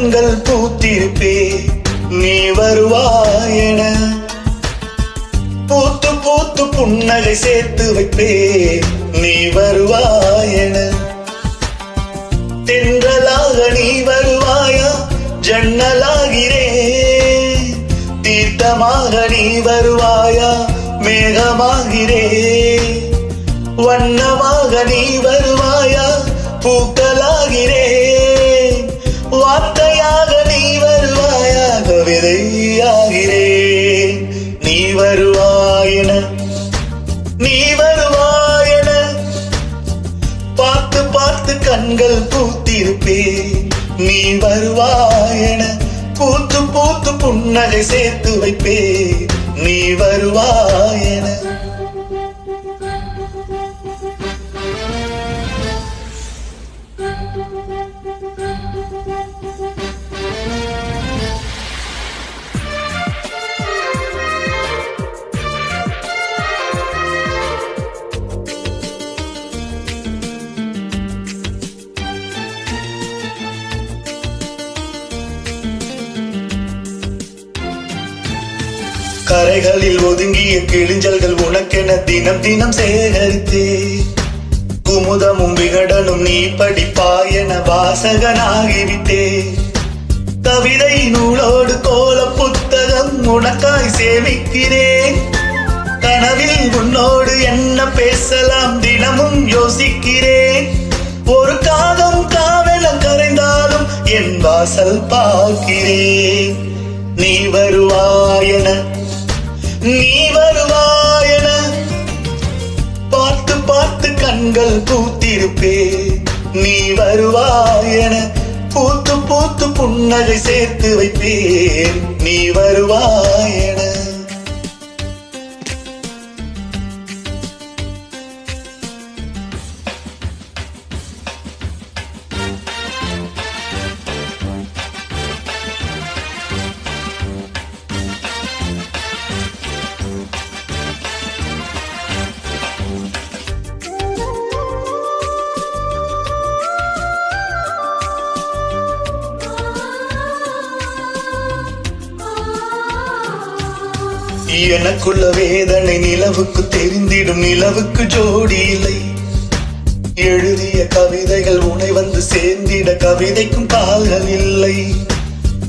கண்கள் பூத்திருப்பே நீ வருவாயென. பூத்து பூத்து புன்னகை சேர்த்து வைப்பே நீ வருவாயென. தென்றலாக நீ வருவாயா ஜன்னலாகிறே. தீர்த்தமாக நீ வருவாயா மேகமாகிறே. வண்ணமாக நீ வருவாயா பூக்களாகிறே. வார்த்தையாக நீ வருவாயாக விதையாகிறேன் நீ வருவாயன நீ வருவாயன பார்த்து பார்த்து கண்கள் பூத்திருப்பே நீ வருவாயன பூத்து பூத்து புன்னகை சேர்த்து வைப்பே நீ வருவாயன கரைகளில் ஒதுங்கிய கிழிஞ்சல்கள் உனக்கென தினம் தினம் சேகரித்தே. குமுதமும் விகடனும் நீ படிப்பாயென வாசகனாகிவிட்டே. கவிதை நூலோடு கோல புத்தகம் உனக்காய் சேமிக்கிறேன் கனவில் உன்னோடு என்ன பேசலாம் தினமும் யோசிக்கிறேன் ஒரு காதம் காவலம் கரைந்தாலும் என் வாசல் பார்க்கிறேன் நீ வருவாயன நீ வருவாயன பார்த்து பார்த்து கண்கள் பூத்திருப்பே. நீ வருவாயன பூத்து பூத்து புன்னகை சேர்த்து வைப்பேன். நீ வருவாயன எனக்குள்ள வேதனை நிலவுக்கு தெரிந்திடும் நிலவுக்கு ஜோடி இல்லை. எழுதிய கவிதைகள் உனை வந்து சேர்ந்திட கவிதைக்கும் கால்கள் இல்லை.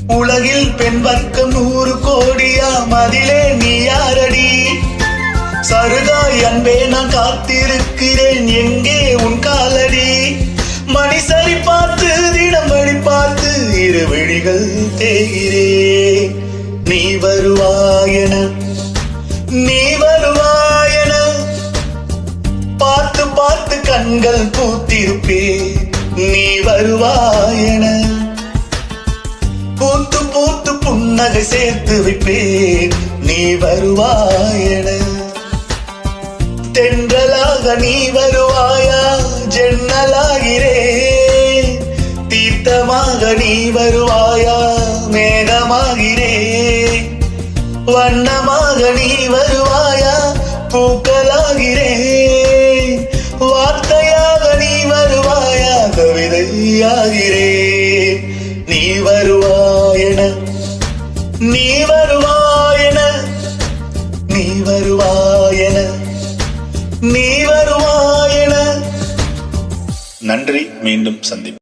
உலகில் பெண் வர்க்கம் நூறு கோடியாம் அதிலே நீ யாரடி? சருகாய் அன்பே நான் காத்திருக்கிறேன் எங்கே உன் காலடி? மணிசரி பார்த்து தினம் வழி பார்த்து இரு விழிகள் தேகிறேன் நீ வருவாயன நீ வருவாயன பார்த்து பார்த்து கண்கள் பூத்திருப்பே. நீ வருவாயன பூத்து பூத்து புன்னகை சேர்த்து வைப்பேன் நீ வருவாயன தென்றலாக நீ வருவாயா ஜன்னலாகிறே. தீர்த்தமாக நீ வருவாயா வண்ணமாக நீ வருவாயா? பூக்களாகிறேன். வார்த்தையாக நீ வருவாயா? கவிதையாகிறே நீ வருவாயன நீ வருவாயன நீ வருவாயன நீ வருவாயன. நன்றி மீண்டும் சந்திப்போம்.